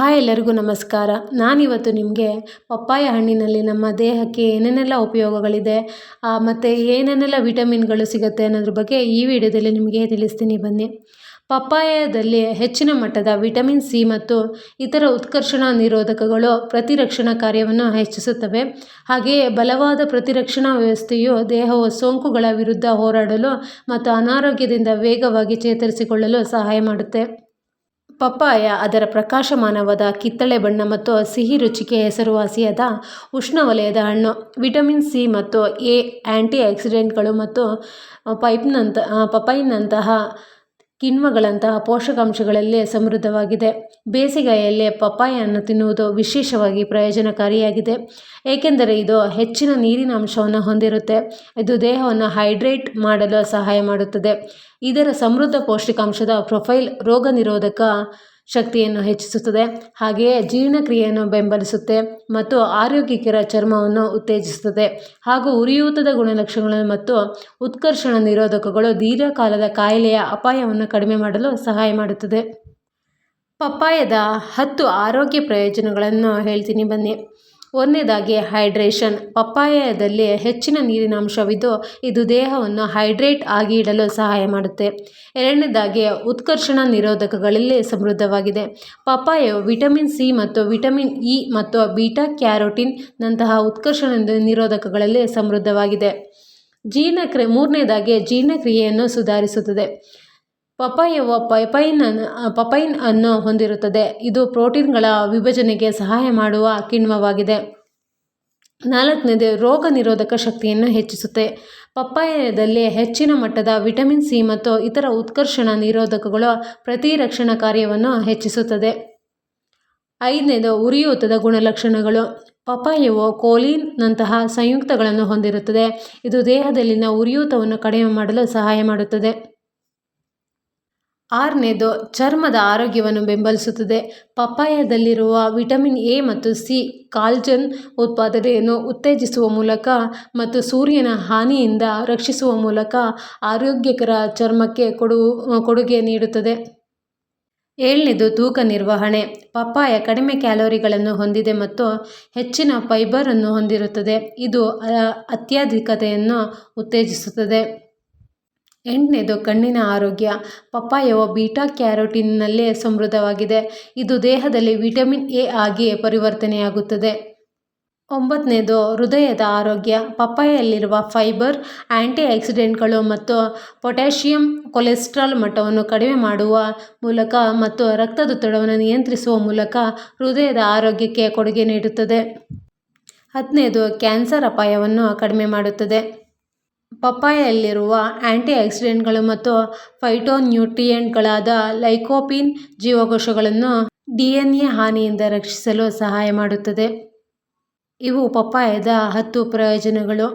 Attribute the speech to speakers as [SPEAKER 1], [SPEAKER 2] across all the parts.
[SPEAKER 1] Hi ಎಲ್ಲರಿಗೂ ನಮಸ್ಕಾರ. ನಾನಿವತ್ತು ನಿಮಗೆ ಪಪ್ಪಾಯ ಹಣ್ಣಿನಲ್ಲಿ ನಮ್ಮ ದೇಹಕ್ಕೆ ಏನೇನೆಲ್ಲ ಉಪಯೋಗಗಳಿದೆ ಮತ್ತು ಏನೇನೆಲ್ಲ ವಿಟಮಿನ್ಗಳು ಸಿಗುತ್ತೆ ಅನ್ನೋದ್ರ ಬಗ್ಗೆ ಈ ವಿಡಿಯೋದಲ್ಲಿ ನಿಮಗೆ ತಿಳಿಸ್ತೀನಿ. ಬನ್ನಿ. ಪಪ್ಪಾಯದಲ್ಲಿ ಹೆಚ್ಚಿನ ಮಟ್ಟದ ವಿಟಮಿನ್ ಸಿ ಮತ್ತು ಇತರ ಉತ್ಕರ್ಷಣ ನಿರೋಧಕಗಳು ಪ್ರತಿರಕ್ಷಣಾ ಕಾರ್ಯವನ್ನು ಹೆಚ್ಚಿಸುತ್ತವೆ. ಹಾಗೆಯೇ ಬಲವಾದ ಪ್ರತಿರಕ್ಷಣಾ ವ್ಯವಸ್ಥೆಯು ದೇಹವು ಸೋಂಕುಗಳ ವಿರುದ್ಧ ಹೋರಾಡಲು ಮತ್ತು ಅನಾರೋಗ್ಯದಿಂದ ವೇಗವಾಗಿ ಚೇತರಿಸಿಕೊಳ್ಳಲು ಸಹಾಯ ಮಾಡುತ್ತೆ. ಪಪ್ಪಾಯ ಅದರ ಪ್ರಕಾಶಮಾನವಾದ ಕಿತ್ತಳೆ ಬಣ್ಣ ಮತ್ತು ಸಿಹಿ ರುಚಿಗೆ ಹೆಸರುವಾಸಿಯಾದ ಉಷ್ಣವಲಯದ ಹಣ್ಣು. ವಿಟಮಿನ್ ಸಿ ಮತ್ತು ಎ ಆ್ಯಂಟಿ ಆಕ್ಸಿಡೆಂಟ್ಗಳು ಮತ್ತು ಪೈಪ್ನಂತ, ಪಪೈನಂತಹ ಕಿಣ್ವಗಳಂತಹ ಪೋಷಕಾಂಶಗಳಲ್ಲಿ ಸಮೃದ್ಧವಾಗಿದೆ. ಬೇಸಿಗೆಯಲ್ಲಿ ಪಪ್ಪಾಯನ್ನು ತಿನ್ನುವುದು ವಿಶೇಷವಾಗಿ ಪ್ರಯೋಜನಕಾರಿಯಾಗಿದೆ. ಏಕೆಂದರೆ ಇದು ಹೆಚ್ಚಿನ ನೀರಿನ ಅಂಶವನ್ನು ಹೊಂದಿರುತ್ತೆ. ಇದು ದೇಹವನ್ನು ಹೈಡ್ರೇಟ್ ಮಾಡಲು ಸಹಾಯ ಮಾಡುತ್ತದೆ. ಇದರ ಸಮೃದ್ಧ ಪೌಷ್ಟಿಕಾಂಶದ ಪ್ರೊಫೈಲ್ ರೋಗ ನಿರೋಧಕ ಶಕ್ತಿಯನ್ನು ಹೆಚ್ಚಿಸುತ್ತದೆ. ಹಾಗೆಯೇ ಜೀರ್ಣಕ್ರಿಯೆಯನ್ನು ಬೆಂಬಲಿಸುತ್ತೆ ಮತ್ತು ಆರೋಗ್ಯಕರ ಚರ್ಮವನ್ನು ಉತ್ತೇಜಿಸುತ್ತದೆ. ಹಾಗೂ ಉರಿಯೂತದ ಗುಣಲಕ್ಷಣಗಳು ಮತ್ತು ಉತ್ಕರ್ಷಣ ನಿರೋಧಕಗಳು ದೀರ್ಘಕಾಲದ ಕಾಯಿಲೆಯ ಅಪಾಯವನ್ನು ಕಡಿಮೆ ಮಾಡಲು ಸಹಾಯ ಮಾಡುತ್ತದೆ. ಪಪ್ಪಾಯದ ಹತ್ತು ಆರೋಗ್ಯ ಪ್ರಯೋಜನಗಳನ್ನು ಹೇಳ್ತೀನಿ ಬನ್ನಿ. ಒಂದನೇದಾಗಿ ಹೈಡ್ರೇಷನ್. ಪಪ್ಪಾಯದಲ್ಲಿ ಹೆಚ್ಚಿನ ನೀರಿನ ಅಂಶವಿದ್ದು ಇದು ದೇಹವನ್ನು ಹೈಡ್ರೇಟ್ ಆಗಿ ಇಡಲು ಸಹಾಯ ಮಾಡುತ್ತೆ. ಎರಡನೇದಾಗಿ ಉತ್ಕರ್ಷಣ ನಿರೋಧಕಗಳಲ್ಲಿ ಸಮೃದ್ಧವಾಗಿದೆ. ಪಪ್ಪಾಯವು ವಿಟಮಿನ್ ಸಿ ಮತ್ತು ವಿಟಮಿನ್ ಇ ಮತ್ತು ಬೀಟಾ ಕ್ಯಾರೋಟಿನ್ ನಂತಹ ಉತ್ಕರ್ಷಣ ನಿರೋಧಕಗಳಲ್ಲಿ ಸಮೃದ್ಧವಾಗಿದೆ. ಜೀರ್ಣಕ್ರಿಯೆ, ಮೂರನೇದಾಗಿ ಜೀರ್ಣಕ್ರಿಯೆಯನ್ನು ಸುಧಾರಿಸುತ್ತದೆ. ಪಪಾಯವು ಪೈಪೈನ್ ಪಪೈನ್ ಅನ್ನು ಹೊಂದಿರುತ್ತದೆ. ಇದು ಪ್ರೋಟೀನ್ಗಳ ವಿಭಜನೆಗೆ ಸಹಾಯ ಮಾಡುವ ಕಿಣ್ವವಾಗಿದೆ. ನಾಲ್ಕನೇದು, ರೋಗ ನಿರೋಧಕ ಶಕ್ತಿಯನ್ನು ಹೆಚ್ಚಿಸುತ್ತೆ. ಪಪ್ಪಾಯದಲ್ಲಿ ಹೆಚ್ಚಿನ ಮಟ್ಟದ ವಿಟಮಿನ್ ಸಿ ಮತ್ತು ಇತರ ಉತ್ಕರ್ಷಣ ನಿರೋಧಕಗಳು ಪ್ರತಿರಕ್ಷಣಾ ಕಾರ್ಯವನ್ನು ಹೆಚ್ಚಿಸುತ್ತದೆ. ಐದನೇದು, ಉರಿಯೂತದ ಗುಣಲಕ್ಷಣಗಳು. ಪಪಾಯವು ಕೋಲಿನ್ನಂತಹ ಸಂಯುಕ್ತಗಳನ್ನು ಹೊಂದಿರುತ್ತದೆ. ಇದು ದೇಹದಲ್ಲಿನ ಉರಿಯೂತವನ್ನು ಕಡಿಮೆ ಮಾಡಲು ಸಹಾಯ ಮಾಡುತ್ತದೆ. ಆರನೇದು, ಚರ್ಮದ ಆರೋಗ್ಯವನ್ನು ಬೆಂಬಲಿಸುತ್ತದೆ. ಪಪ್ಪಾಯದಲ್ಲಿರುವ ವಿಟಮಿನ್ ಎ ಮತ್ತು ಸಿ ಕಾಲ್ಜನ್ ಉತ್ಪಾದನೆಯನ್ನು ಉತ್ತೇಜಿಸುವ ಮೂಲಕ ಮತ್ತು ಸೂರ್ಯನ ಹಾನಿಯಿಂದ ರಕ್ಷಿಸುವ ಮೂಲಕ ಆರೋಗ್ಯಕರ ಚರ್ಮಕ್ಕೆ ಕೊಡು, ಕೊಡುಗೆ ನೀಡುತ್ತದೆ. ಏಳನೇದು, ತೂಕ ನಿರ್ವಹಣೆ. ಪಪ್ಪಾಯ ಕಡಿಮೆ ಕ್ಯಾಲೋರಿಗಳನ್ನು ಹೊಂದಿದೆ ಮತ್ತು ಹೆಚ್ಚಿನ ಫೈಬರನ್ನು ಹೊಂದಿರುತ್ತದೆ. ಇದು ಅತ್ಯಾಧಿಕತೆಯನ್ನು ಉತ್ತೇಜಿಸುತ್ತದೆ. ಎಂಟನೇದು ಕಣ್ಣಿನ ಆರೋಗ್ಯ. ಪಪ್ಪಾಯವು ಬೀಟಾ ಕ್ಯಾರೋಟಿನ್ನಲ್ಲಿ ಸಮೃದ್ಧವಾಗಿದೆ. ಇದು ದೇಹದಲ್ಲಿ ವಿಟಮಿನ್ ಎ ಆಗಿ ಪರಿವರ್ತನೆಯಾಗುತ್ತದೆ. ಒಂಬತ್ತನೇದು ಹೃದಯದ ಆರೋಗ್ಯ. ಪಪ್ಪಾಯಲ್ಲಿರುವ ಫೈಬರ್ ಆ್ಯಂಟಿ ಆಕ್ಸಿಡೆಂಟ್ಗಳು ಮತ್ತು ಪೊಟ್ಯಾಷಿಯಂ ಕೊಲೆಸ್ಟ್ರಾಲ್ ಮಟ್ಟವನ್ನು ಕಡಿಮೆ ಮಾಡುವ ಮೂಲಕ ಮತ್ತು ರಕ್ತದೊತ್ತಡವನ್ನು ನಿಯಂತ್ರಿಸುವ ಮೂಲಕ ಹೃದಯದ ಆರೋಗ್ಯಕ್ಕೆ ಕೊಡುಗೆ ನೀಡುತ್ತದೆ. ಹತ್ತನೇದು ಕ್ಯಾನ್ಸರ್ ಅಪಾಯವನ್ನು ಕಡಿಮೆ ಮಾಡುತ್ತದೆ. ಪಪ್ಪಾಯಲ್ಲಿರುವ ಆ್ಯಂಟಿ ಆಕ್ಸಿಡೆಂಟ್ಗಳು ಮತ್ತು ಫೈಟೋನ್ಯೂಟ್ರಿಯೆಂಟ್ಗಳಾದ ಲೈಕೋಪಿನ್ ಜೀವಕೋಶಗಳನ್ನು ಡಿ ಎನ್ ಎ ಹಾನಿಯಿಂದ ರಕ್ಷಿಸಲು ಸಹಾಯ ಮಾಡುತ್ತದೆ. ಇವು ಪಪ್ಪಾಯದ ಹತ್ತು ಪ್ರಯೋಜನಗಳು.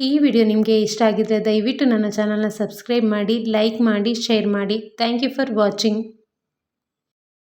[SPEAKER 1] ಈ ವಿಡಿಯೋ ನಿಮಗೆ ಇಷ್ಟ ಆಗಿದ್ದರೆ ದಯವಿಟ್ಟು ನನ್ನ ಚಾನಲ್ನ ಸಬ್ಸ್ಕ್ರೈಬ್ ಮಾಡಿ, ಲೈಕ್ ಮಾಡಿ, ಶೇರ್ ಮಾಡಿ. Thank you for watching.